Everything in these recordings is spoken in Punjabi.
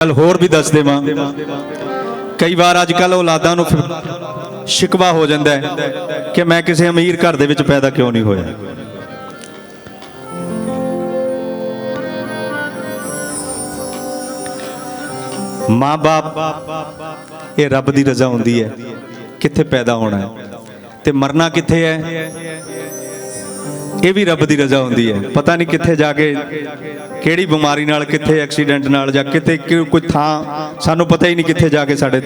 ਗੱਲ ਹੋਰ ਵੀ ਦੱਸ ਦੇਵਾਂ। ਕਈ ਵਾਰ ਅੱਜ ਕੱਲ ਔਲਾਦਾਂ ਨੂੰ ਫਿਰ ਸ਼ਿਕਵਾ ਹੋ ਜਾਂਦਾ ਹੈ ਕਿ ਮੈਂ ਕਿਸੇ ਅਮੀਰ ਘਰ ਦੇ ਵਿੱਚ ਪੈਦਾ ਕਿਉਂ ਨਹੀਂ ਹੋਇਆ। ਮਾਂ-ਬਾਪ, ਇਹ ਰੱਬ ਦੀ ਰਜ਼ਾ ਹੁੰਦੀ ਹੈ ਕਿੱਥੇ ਪੈਦਾ ਹੋਣਾ ਹੈ ਤੇ ਮਰਨਾ ਕਿੱਥੇ ਹੈ? ਇਹ ਵੀ ਰੱਬ ਦੀ ਰਜ਼ਾ ਹੁੰਦੀ ਹੈ। ਪਤਾ ਨਹੀਂ ਕਿੱਥੇ ਜਾ ਕੇ ਕਿਹੜੀ ਬਿਮਾਰੀ ਨਾਲ, ਕਿੱਥੇ ਐਕਸੀਡੈਂਟ ਨਾਲ ਜਾਂ ਕਿਤੇ ਕਿ- ਕੋਈ ਥਾਂ ਸਾਨੂੰ ਪਤਾ ਹੀ ਨਹੀਂ ਕਿੱਥੇ ਜਾ ਕੇ ਸਾਡੇ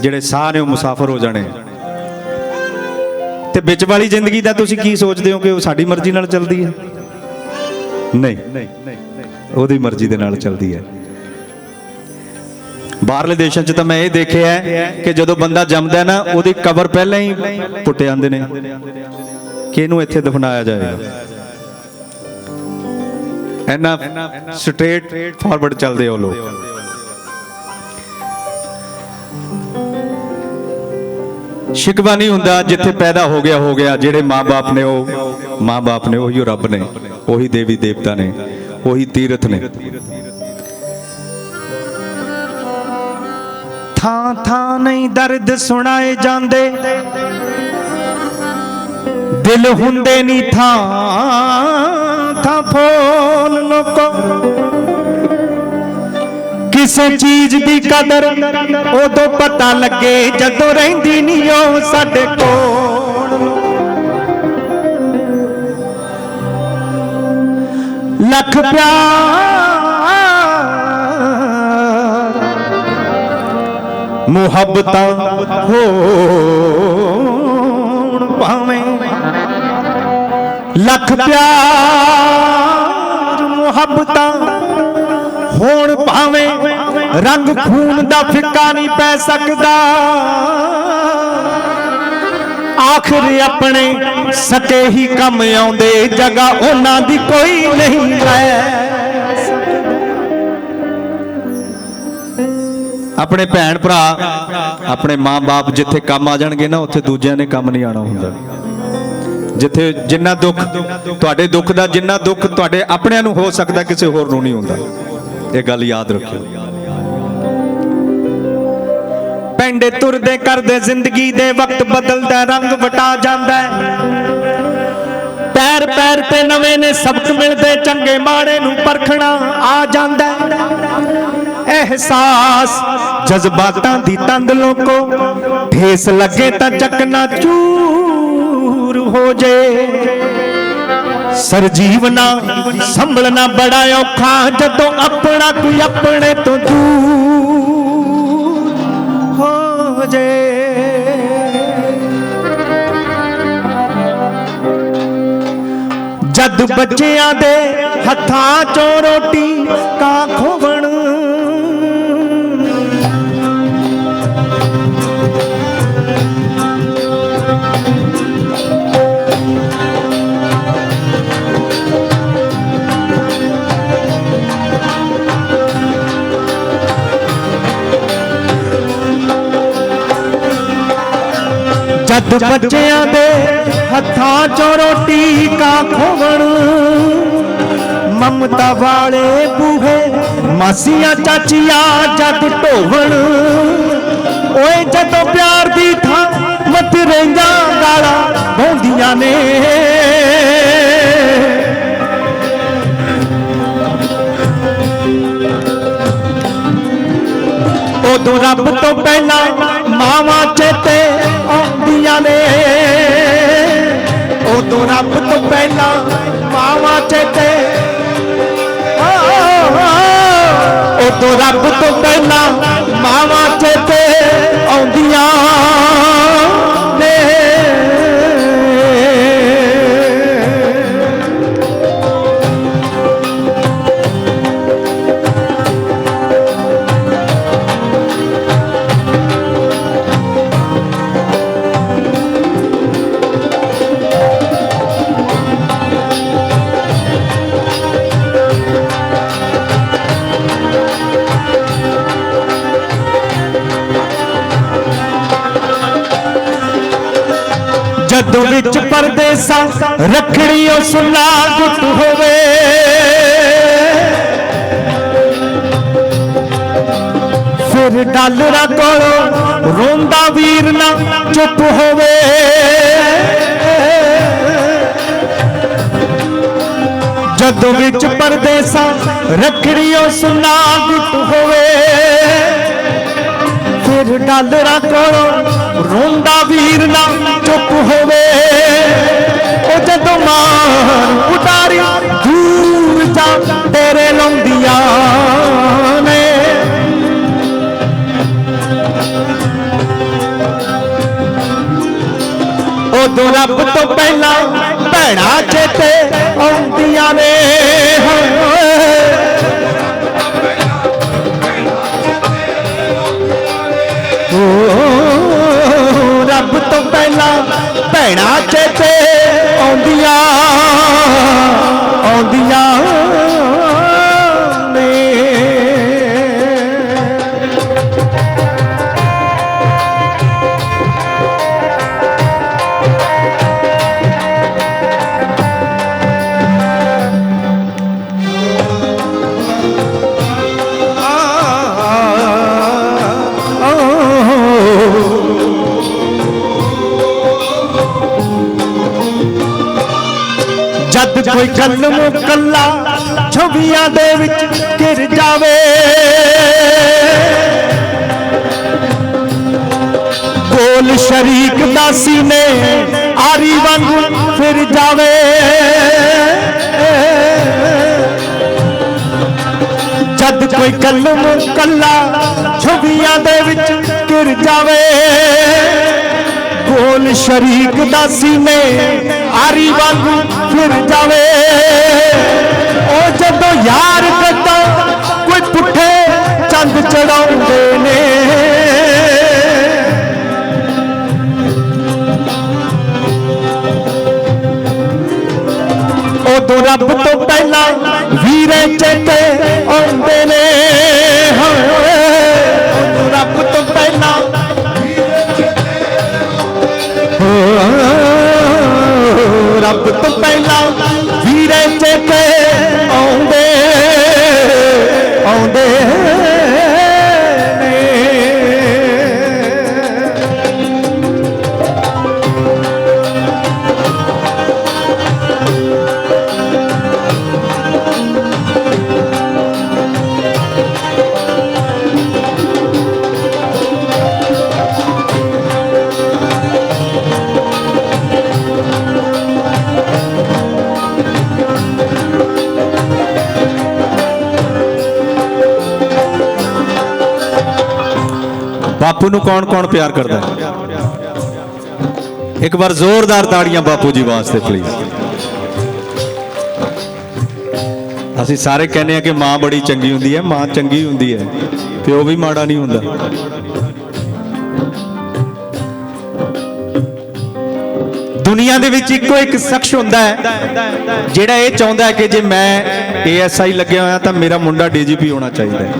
ਜਿਹੜੇ ਸਾਹ ਨੇ ਉਹ ਮੁਸਾਫਰ ਹੋ ਜਾਣੇ। ਤੇ ਵਿੱਚ ਵਾਲੀ ਜ਼ਿੰਦਗੀ ਦਾ ਤੁਸੀਂ ਕੀ ਸੋਚਦੇ ਹੋ ਕਿ ਉਹ ਸਾਡੀ ਮਰਜ਼ੀ ਨਾਲ ਚੱਲਦੀ ਹੈ? ਨਹੀਂ। ਉਹਦੀ ਮਰਜ਼ੀ ਦੇ ਨਾਲ ਚੱਲਦੀ ਹੈ। ਬਾਹਰਲੇ ਦੇਸ਼ਾਂ 'ਚ ਤਾਂ ਮੈਂ ਇਹ ਦੇਖਿਆ ਹੈ ਕਿ ਜਦੋਂ ਬੰਦਾ ਜੰਮਦਾ ਨਾ, ਉਹਦੀ ਕਬਰ ਪਹਿਲਾਂ ਹੀ ਪੁੱਟ ਜਾਂਦੇ ਨੇ। ਕਿਹਨੂੰ ਇੱਥੇ ਦਫਨਾਇਆ ਜਾਏਗਾ? ਐਨਾ ਸਟ੍ਰੇਟ ਫਾਰਵਰਡ ਚੱਲਦੇ ਉਹ ਲੋਕ। ਸ਼ਿਕਵਾ ਨਹੀਂ ਹੁੰਦਾ ਜਿੱਥੇ ਪੈਦਾ ਹੋ ਗਿਆ ਹੋ ਗਿਆ, ਜਿਹੜੇ ਮਾਪੇ ਨੇ ਉਹ ਮਾਪੇ ਨੇ ਉਹੀ ਰੱਬ ਨੇ, ਉਹੀ ਦੇਵੀ ਦੇਵਤਾ ਨੇ, ਉਹੀ ਤੀਰਥ ਨੇ। ਥਾਂ ਥਾਂ ਨਹੀਂ ਦਰਦ ਸੁਣਾਏ ਜਾਂਦੇ। ਦਿਲ ਹੁੰਦੇ ਨਹੀਂ ਥਾਂ ਥਾਂ ਫੋਲ ਲੋਕੋ ਕਿਸੇ ਚੀਜ਼ ਦੀ ਕਦਰ ਉਦੋਂ ਪਤਾ ਲੱਗੇ ਜਦੋਂ ਰਹਿੰਦੀ ਨਹੀਂ ਉਹ ਸਾਡੇ ਕੋਲ। ਲੱਖ ਪਿਆਰ ਮੁਹੱਬਤਾਂ ਹੋਣ ਭਾਵੇਂ ਲੱਖ ਪਿਆਰ ਮੁਹੱਬਤਾਂ ਹੋਣ ਭਾਵੇਂ ਰੰਗ ਖੂਨ ਦਾ ਫਿੱਕਾ ਨਹੀਂ ਪੈ ਸਕਦਾ। ਆਖਰ ਆਪਣੇ ਸਕੇ ਹੀ ਕੰਮ ਆਉਂਦੇ ਜਗਾ ਉਹਨਾਂ ਦੀ ਕੋਈ ਨਹੀਂ ਹੈ। ਆਪਣੇ ਭੈਣ ਭਰਾ, ਆਪਣੇ ਮਾਂ-ਬਾਪ ਜਿੱਥੇ ਕੰਮ ਆ ਜਾਣਗੇ ਨਾ, ਉੱਥੇ ਦੂਜਿਆਂ ਨੇ ਕੰਮ ਨਹੀਂ ਆਣਾ ਹੁੰਦਾ। ਜਿੱਥੇ ਜਿੰਨਾ ਦੁੱਖ ਤੁਹਾਡੇ ਦੁੱਖ ਦਾ, ਜਿੰਨਾ ਦੁੱਖ ਤੁਹਾਡੇ ਆਪਣਿਆਂ ਨੂੰ ਹੋ ਸਕਦਾ, ਕਿਸੇ ਹੋਰ ਨੂੰ ਨਹੀਂ ਹੁੰਦਾ। ਇਹ ਗੱਲ ਯਾਦ ਰੱਖਿਓ। ਪੈਂਡੇ ਤੁਰਦੇ ਕਰਦੇ ਜ਼ਿੰਦਗੀ ਦੇ ਵਕਤ ਬਦਲਦਾ, ਰੰਗ ਵਟਾ ਜਾਂਦਾ ਪੈਰ ਪੈਰ ਤੇ ਨਵੇਂ ਨੇ ਸਬਕ ਮਿਲਦੇ, ਚੰਗੇ ਮਾੜੇ ਨੂੰ ਪਰਖਣਾ ਆ ਜਾਂਦਾ ਅਹਿਸਾਸ। ਜਜ਼ਬਾਤਾਂ ਦੀ ਤੰਦ ਲੋਕੋ, ਠੇਸ ਲੱਗੇ ਤਾਂ ਚੱਕਣਾ ਚੂਰ ਹੋ ਜੇ। ਸਰਜੀਵਨਾ ਸੰਭਲਣਾ ਬੜਾ ਔਖਾ, ਜਦੋਂ ਆਪਣਾ ਕੋਈ ਆਪਣੇ ਤੋਂ ਦੂਰ ਹੋ ਜੇ। ਜਦ ਬੱਚਿਆਂ ਦੇ ਹੱਥਾਂ ਚੋਂ ਰੋਟੀ ਕਾ ਖੋਵਣ ਜਦ ਬੱਚਿਆਂ ਦੇ ਹੱਥਾਂ ਚੋਂ ਰੋਟੀ ਕਾ ਖੋਵਣ, ਮਮਤਾ ਵਾਲੇ ਬੂਹੇ ਮਾਸੀਆਂ ਚਾਚੀਆਂ ਜਦ ਢੋਵਣ। ਓਏ ਜਦੋਂ ਪਿਆਰ ਦੀ ਥਾਂ ਮਤ ਰਹਿੰਦਾ ਗਾਲਾਂ ਬੋਂਦੀਆਂ ਨੇ ਉਦੋਂ ਰੱਬ ਤੋਂ ਪਹਿਲਾਂ ਮਾਵਾਂ ਚੇਤੇ ਆਉਂਦੀਆਂ ਨੇ। ਉਦੋਂ ਰੱਬ ਤੋਂ ਪਹਿਲਾਂ ਮਾਵਾਂ ਚੇਤੇ ਉਦੋਂ ਰੱਬ ਤੋਂ ਪਹਿਲਾਂ ਮਾਵਾਂ ਚੇਤੇ ਆਉਂਦੀਆਂ ਨੇ। ਪਰਦੇਸਾਂ ਰੱਖੜੀ ਉਹ ਸੁਲਾ ਗੁੱਟ ਹੋਵੇ। ਫਿਰ ਡਾਲਰਾਂ ਕੋਲੋਂ ਰੋਂਦਾ ਵੀਰ ਨਾ ਚੁੱਪ ਹੋਵੇ। ਜਦੋਂ ਵਿੱਚ ਪਰਦੇਸਾਂ ਉਹ ਸੁਨਾ ਗੁੱਟ ਹੋਵੇ। ਫਿਰ ਡਾਲਰਾਂ ਕੋਲੋਂ ਰੋਂਦਾ ਵੀਰ ਨਾ ਚੁੱਪ ਹੋਵੇ। ਤੇਰੇ ਲਾਉਂਦੀਆਂ ਨੇ। ਉਦੋਂ ਰੱਬ ਤੋਂ ਪਹਿਲਾਂ ਭੈਣਾ ਚੇਤੇ ਆਉਂਦੀਆਂ ਨੇ। ਰੱਬ ਤੋਂ ਪਹਿਲਾਂ ਭੈਣਾ ਚੇਤੇ ਆਉਂਦੀਆਂ ਕੋਈ ਕਲਮ ਕੱਲਾ ਛਵੀਆਂ ਦੇ ਵਿੱਚ ਘਿਰ ਜਾਵੇ। ਕੋਲ ਸ਼ਰੀਕ ਦਾਸੀ ਨੇ ਆਰੀ ਵਾਂਗੂ ਫਿਰ ਜਾਵੇ। ਜਦ ਕੋਈ ਕਲਮ ਕੱਲਾ ਛਵੀਆਂ ਦੇ ਵਿੱਚ ਘਿਰ ਜਾਵੇ। ਕੋਲ ਸ਼ਰੀਕ ਦਾ ਨੇ, ਆਰੀ ਵਾਂਗੂ ਫਿਰ ਜਾਵੇ। ਉਹ ਜਦੋਂ ਯਾਰ ਕੱਟਾ ਕੋਈ ਪੁੱਠੇ ਚੰਦ ਚੜਾਉਂਦੇ ਨੇ। ਉਦੋਂ ਰੱਬ ਤੋਂ ਪਹਿਲਾਂ ਵੀਰੇ ਚੇਤੇ ਆਉਂਦੇ ਨੇ। ਹਾਏ ਹੋ, ਰੱਬ ਤੋਂ ਪਹਿਲਾਂ ਵੀਰੇ ਨੂੰ ਕੌਣ ਕੌਣ ਪਿਆਰ ਕਰਦਾ ਹੈ? ਇੱਕ ਵਾਰ ਜ਼ੋਰਦਾਰ ਤਾੜੀਆਂ ਬਾਪੂ ਜੀ ਵਾਸਤੇ ਪਲੀਜ਼ ਅਸੀਂ ਸਾਰੇ ਕਹਿੰਦੇ ਆ ਕਿ ਮਾਂ ਬੜੀ ਚੰਗੀ ਹੁੰਦੀ ਹੈ, ਮਾਂ ਚੰਗੀ ਹੁੰਦੀ ਹੈ ਪਿਓ ਵੀ ਮਾੜਾ ਨਹੀਂ ਹੁੰਦਾ। ਦੁਨੀਆ ਦੇ ਵਿੱਚ ਇੱਕੋ ਇੱਕ ਸ਼ਖਸ ਹੁੰਦਾ ਹੈ, ਜਿਹੜਾ ਇਹ ਚਾਹੁੰਦਾ ਹੈ ਕਿ ਜੇ ਮੈਂ ਏਐਸਆਈ ਲੱਗਿਆ ਹੋਇਆ ਤਾਂ ਮੇਰਾ ਮੁੰਡਾ ਡੀਜੀਪੀ ਹੋਣਾ ਚਾਹੀਦਾ ਹੈ।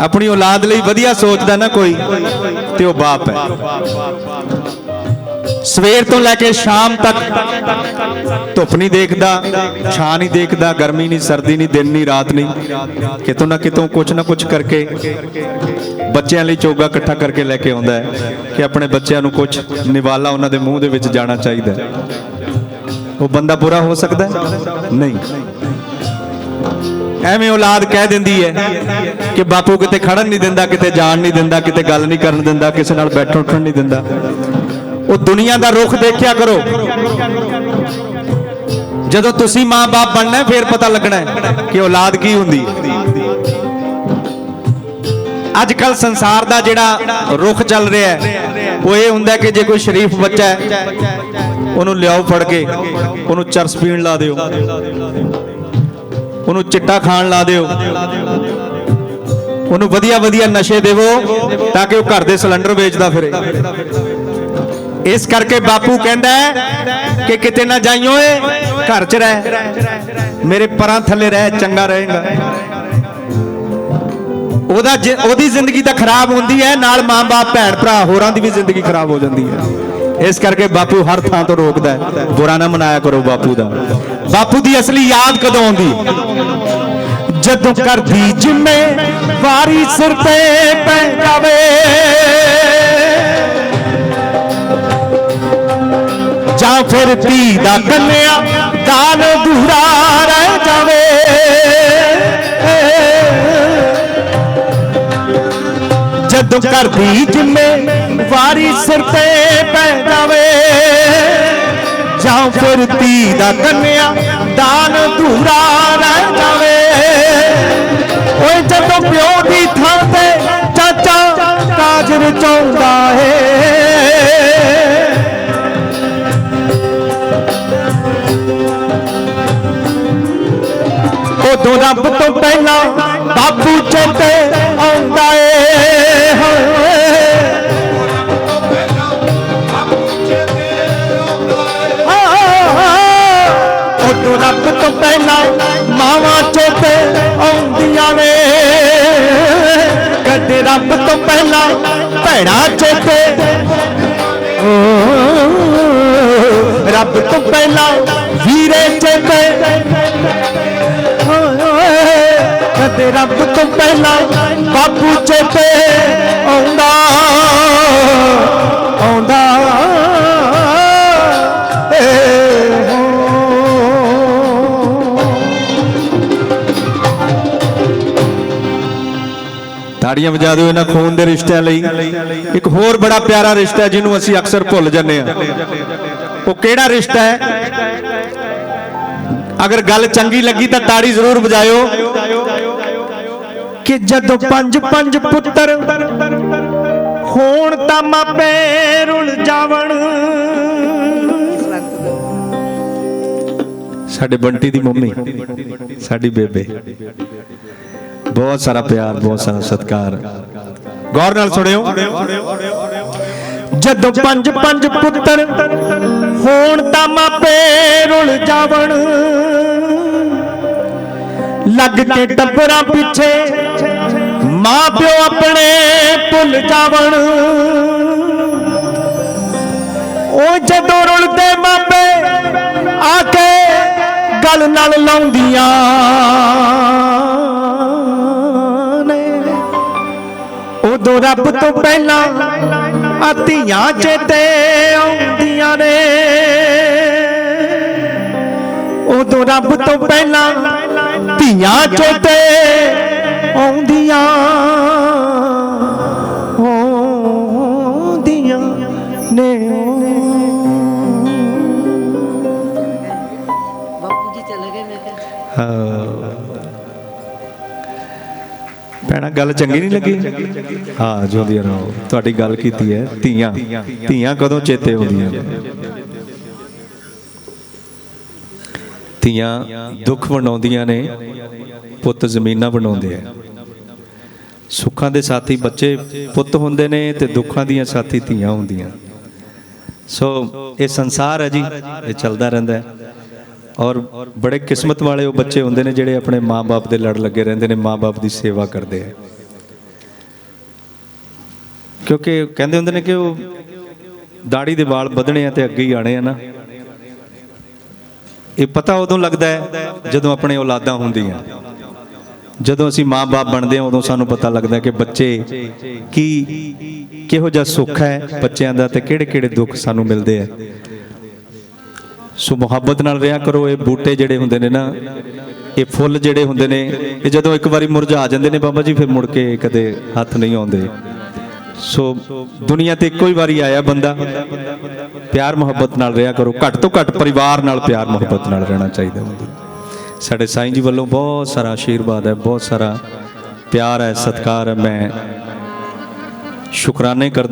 ਆਪਣੀ ਔਲਾਦ ਲਈ ਵਧੀਆ ਸੋਚਦਾ ਨਾ ਕੋਈ, ਤੇ ਉਹ ਬਾਪ ਹੈ। ਸਵੇਰ ਤੋਂ ਲੈ ਕੇ ਸ਼ਾਮ ਤੱਕ ਧੁੱਪ ਨਹੀਂ ਦੇਖਦਾ, ਛਾਂ ਨਹੀਂ ਦੇਖਦਾ, ਗਰਮੀ ਨਹੀਂ, ਸਰਦੀ ਨਹੀਂ, ਦਿਨ ਨਹੀਂ, ਰਾਤ ਨਹੀਂ। ਕਿਤੋਂ ਨਾ ਕਿਤੋਂ ਕੁਝ ਨਾ ਕੁਝ ਕਰਕੇ ਬੱਚਿਆਂ ਲਈ ਚੋਗਾ ਇਕੱਠਾ ਕਰਕੇ ਲੈ ਕੇ ਆਉਂਦਾ ਹੈ ਕਿ ਆਪਣੇ ਬੱਚਿਆਂ ਨੂੰ ਕੁਝ ਨਿਵਾਲਾ ਉਹਨਾਂ ਦੇ ਮੂੰਹ ਦੇ ਵਿੱਚ ਜਾਣਾ ਚਾਹੀਦਾ ਉਹ ਬੰਦਾ ਬੁਰਾ ਹੋ ਸਕਦਾ ਨਹੀਂ। ਐਵੇਂ ਔਲਾਦ ਕਹਿ ਦਿੰਦੀ ਹੈ ਕਿ ਬਾਪੂ ਕਿਤੇ ਖੜਨ ਨਹੀਂ ਦਿੰਦਾ ਕਿਤੇ ਜਾਣ ਨਹੀਂ ਦਿੰਦਾ ਕਿਤੇ ਗੱਲ ਨਹੀਂ ਕਰਨ ਦਿੰਦਾ ਕਿਸੇ ਨਾਲ ਬੈਠਣ ਉੱਠਣ ਨਹੀਂ ਦਿੰਦਾ। ਉਹ ਦੁਨੀਆ ਦਾ ਰੁਖ ਦੇਖਿਆ ਕਰੋ। ਜਦੋਂ ਤੁਸੀਂ ਮਾਂ-ਬਾਪ ਬਣਨਾ ਹੈ, ਫਿਰ ਪਤਾ ਲੱਗਣਾ ਕਿ ਔਲਾਦ ਕੀ ਹੁੰਦੀ ਹੈ। ਅੱਜ ਕੱਲ ਸੰਸਾਰ ਦਾ ਜਿਹੜਾ ਰੁਖ ਚੱਲ ਰਿਹਾ ਹੈ ਉਹ ਇਹ ਹੁੰਦਾ ਕਿ ਜੇ ਕੋਈ ਸ਼ਰੀਫ ਬੱਚਾ ਹੈ ਉਹਨੂੰ ਲਿਆਓ ਫੜ ਕੇ ਉਹਨੂੰ ਚਰਸ ਪੀਣ ਲਾ ਦਿਓ। ਉਹਨੂੰ ਚਿੱਟਾ ਖਾਣ ਲਾ ਦਿਓ। ਉਹਨੂੰ ਵਧੀਆ ਵਧੀਆ ਨਸ਼ੇ ਦੇਵੋ ਤਾਂ ਕਿ ਉਹ ਘਰ ਦੇ ਸਿਲੰਡਰ ਵੇਚਦਾ ਫਿਰੇ। ਇਸ ਕਰਕੇ ਬਾਪੂ ਕਹਿੰਦਾ ਕਿ ਕਿਤੇ ਨਾ ਜਾਈਓ ਏ ਘਰ 'ਚ ਰਹਿ। ਮੇਰੇ ਪਰਾਂ ਥੱਲੇ ਰਹਿ, ਚੰਗਾ ਰਹੇਗਾ। ਉਹਦਾ ਉਹਦੀ ਜ਼ਿੰਦਗੀ ਤਾਂ ਖਰਾਬ ਹੁੰਦੀ ਹੈ, ਨਾਲ ਮਾਂ-ਬਾਪ ਭੈਣ ਭਰਾ ਹੋਰਾਂ ਦੀ ਵੀ ਜ਼ਿੰਦਗੀ ਖਰਾਬ ਹੋ ਜਾਂਦੀ ਹੈ। ਇਸ ਕਰਕੇ ਬਾਪੂ ਹਰ ਥਾਂ ਤੋਂ ਰੋਕਦਾ ਹੈ। ਬੁਰਾ ਨਾ ਮਨਾਇਆ ਕਰੋ ਬਾਪੂ ਦਾ। ਬਾਪੂ ਦੀ ਅਸਲੀ ਯਾਦ ਕਦੋਂ ਆਉਂਦੀ? ਜਦੋਂ ਕਰਦੀ ਜਿੰਮੇ ਵਾਰੀ ਸਿਰ ਤੇ ਪੈ ਜਾਵੇ। ਜਾਂ ਫਿਰ ਧੀ ਦਾ ਕੰਨਿਆ ਦਾਨ ਅਧੂਰਾ ਰਹਿ ਜਾਵੇ। ਜਦੋਂ ਘਰ ਦੀ ਜਿੰਮੇ, ਵਾਰੀ ਸਿਰ ਤੇ ਪੈ ਜਾਵੇ। ਜਾਂ ਫਿਰ ਧੀ ਦਾ ਕੰਨਿਆ, ਦਾਨ ਅਧੂਰਾ ਰਹਿ ਜਾਵੇ। ਓਏ ਜਦੋਂ ਪਿਓ ਦੀ ਥਾਂ ਤੇ ਚਾਚਾ ਕਾਜ ਰਚਾਉਂਦਾ ਏ। ਉਦੋਂ ਰੱਬ ਤੋਂ ਪਹਿਲਾਂ ਬਾਪੂ ਚੇਤੇ ਰੱਬ ਤੋਂ ਪਹਿਲਾਂ ਭੈਣਾਂ ਚੇਤੇ ਰੱਬ ਤੋਂ ਪਹਿਲਾਂ ਵੀਰੇ ਚੇਤੇ ਕਦੇ ਰੱਬ ਤੋਂ ਪਹਿਲਾਂ ਬਾਪੂ ਚੇਤੇ ਆਉਂਦਾ ਤਾੜੀਆਂ ਵਜਾ ਦਿਓ ਇਹਨਾਂ ਖੂਨ ਦੇ ਰਿਸ਼ਤਿਆਂ ਲਈ। ਇੱਕ ਹੋਰ ਬੜਾ ਪਿਆਰਾ ਰਿਸ਼ਤਾ ਜਿਹਨੂੰ ਅਸੀਂ ਅਕਸਰ ਭੁੱਲ ਜਾਂਦੇ ਹਾਂ। ਉਹ ਕਿਹੜਾ ਰਿਸ਼ਤਾ ਹੈ? ਅਗਰ ਗੱਲ ਚੰਗੀ ਲੱਗੀ ਤਾਂ ਤਾੜੀ ਜ਼ਰੂਰ ਵਜਾਇਓ। ਕਿ ਜਦੋਂ ਪੰਜ ਪੰਜ ਪੁੱਤਰ ਹੋਣ ਤਾਂ ਮਾਪੇ ਰੁਲ ਜਾਵਣ। ਸਾਡੇ ਬੰਟੀ ਦੀ ਮੰਮੀ ਸਾਡੀ ਬੇਬੇ। ਬਹੁਤ ਸਾਰਾ ਪਿਆਰ, ਬਹੁਤ ਸਾਰਾ ਸਤਿਕਾਰ। ਗੌਰ ਨਾਲ ਸੁਣਿਓ। ਜਦੋਂ ਪੰਜ ਪੰਜ ਪੁੱਤਰ ਹੋਣ ਤਾਂ ਮਾਪੇ ਰੁਲ ਜਾਵਣ। ਲੱਗ ਕੇ ਟੱਬਰਾਂ ਪਿੱਛੇ ਮਾਂ ਪਿਓ ਆਪਣੇ ਭੁੱਲ ਜਾਵਣ। ਉਹ ਜਦੋਂ ਰੁਲਦੇ ਮਾਪੇ ਆ ਕੇ ਗੱਲ ਨਾਲ ਲਾਉਂਦੀਆਂ। ਉਦੋਂ ਰੱਬ ਤੋਂ ਪਹਿਲਾਂ ਆ ਧੀਆਂ ਚੇਤੇ ਆਉਂਦੀਆਂ ਨੇ। ਉਦੋਂ ਰੱਬ ਤੋਂ ਪਹਿਲਾਂ ਧੀਆਂ ਚੇਤੇ ਆਉਂਦੀਆਂ। ਭੈਣਾ, ਗੱਲ ਚੰਗੀ ਨਹੀਂ ਲੱਗੀ? ਹਾਂ ਜੋਦੀ ਰਹੋ। ਤੁਹਾਡੀ ਗੱਲ ਕੀਤੀ ਹੈ, ਧੀਆਂ। ਧੀਆਂ ਕਦੋਂ ਚੇਤੇ ਹੁੰਦੀਆਂ? ਧੀਆਂ ਦੁੱਖ ਬਣਾਉਂਦੀਆਂ ਨੇ, ਪੁੱਤ ਜ਼ਮੀਨਾਂ ਬਣਾਉਂਦੇ ਆ। ਸੁੱਖਾਂ ਦੇ ਸਾਥੀ ਬੱਚੇ ਪੁੱਤ ਹੁੰਦੇ ਨੇ ਤੇ ਦੁੱਖਾਂ ਦੀਆਂ ਸਾਥੀ ਧੀਆਂ ਹੁੰਦੀਆਂ। ਸੋ, ਇਹ ਸੰਸਾਰ ਹੈ ਜੀ, ਇਹ ਚੱਲਦਾ ਰਹਿੰਦਾ ਹੈ। ਔਰ ਬੜੇ ਕਿਸਮਤ ਵਾਲੇ ਉਹ ਬੱਚੇ ਹੁੰਦੇ ਨੇ ਜਿਹੜੇ ਆਪਣੇ ਮਾਪੇ ਦੇ ਲੜ ਲੱਗੇ ਰਹਿੰਦੇ ਨੇ ਮਾਪੇ ਦੀ ਸੇਵਾ ਕਰਦੇ ਆ। ਕਿਉਂਕਿ ਕਹਿੰਦੇ ਹੁੰਦੇ ਨੇ ਕਿ ਉਹ ਦਾੜੀ ਦੇ ਵਾਲ ਵਧਣੇ ਆ ਤੇ ਅੱਗੇ ਹੀ ਆਣੇ ਆ ਨਾ। ਇਹ ਪਤਾ ਉਦੋਂ ਲੱਗਦਾ ਹੈ ਜਦੋਂ ਆਪਣੇ ਔਲਾਦਾਂ ਹੁੰਦੀਆਂ। ਜਦੋਂ ਅਸੀਂ ਮਾਪੇ ਬਣਦੇ ਹਾਂ, ਉਦੋਂ ਸਾਨੂੰ ਪਤਾ ਲੱਗਦਾ ਕਿ ਬੱਚੇ ਕੀ ਕਿਹੋ ਜਿਹਾ ਸੁੱਖ ਹੈ ਬੱਚਿਆਂ ਦਾ ਤੇ ਕਿਹੜੇ ਕਿਹੜੇ ਦੁੱਖ ਸਾਨੂੰ ਮਿਲਦੇ ਆ। ਸੋ ਮੁਹੱਬਤ ਨਾਲ ਰਿਹਾ ਕਰੋ, ਇਹ ਬੂਟੇ ਜਿਹੜੇ ਹੁੰਦੇ ਨੇ ਨਾ, ਇਹ ਫੁੱਲ ਜਿਹੜੇ ਹੁੰਦੇ ਨੇ, ਇਹ ਜਦੋਂ ਇੱਕ ਵਾਰੀ ਮੁਰਝਾ ਜਾਂਦੇ ਨੇ ਬਾਬਾ ਜੀ, ਫਿਰ ਮੁੜ ਕੇ ਕਦੇ ਹੱਥ ਨਹੀਂ ਆਉਂਦੇ। ਸੋ ਦੁਨੀਆ ਤੇ ਇੱਕੋ ਹੀ ਵਾਰੀ ਆਇਆ ਬੰਦਾ। ਪਿਆਰ ਮੁਹੱਬਤ ਨਾਲ ਰਿਹਾ ਕਰੋ, ਘੱਟ ਤੋਂ ਘੱਟ ਪਰਿਵਾਰ ਨਾਲ ਪਿਆਰ ਮੁਹੱਬਤ ਨਾਲ ਰਹਿਣਾ ਚਾਹੀਦਾ ਹੁੰਦਾ ਸਾਡੇ ਸਾਈਂ ਜੀ ਵੱਲੋਂ ਬਹੁਤ ਸਾਰਾ ਆਸ਼ੀਰਵਾਦ ਹੈ, ਬਹੁਤ ਸਾਰਾ ਪਿਆਰ ਹੈ, ਸਤਿਕਾਰ ਹੈ, ਮੈਂ ਸ਼ੁਕਰਾਨੇ ਕਰਦਾ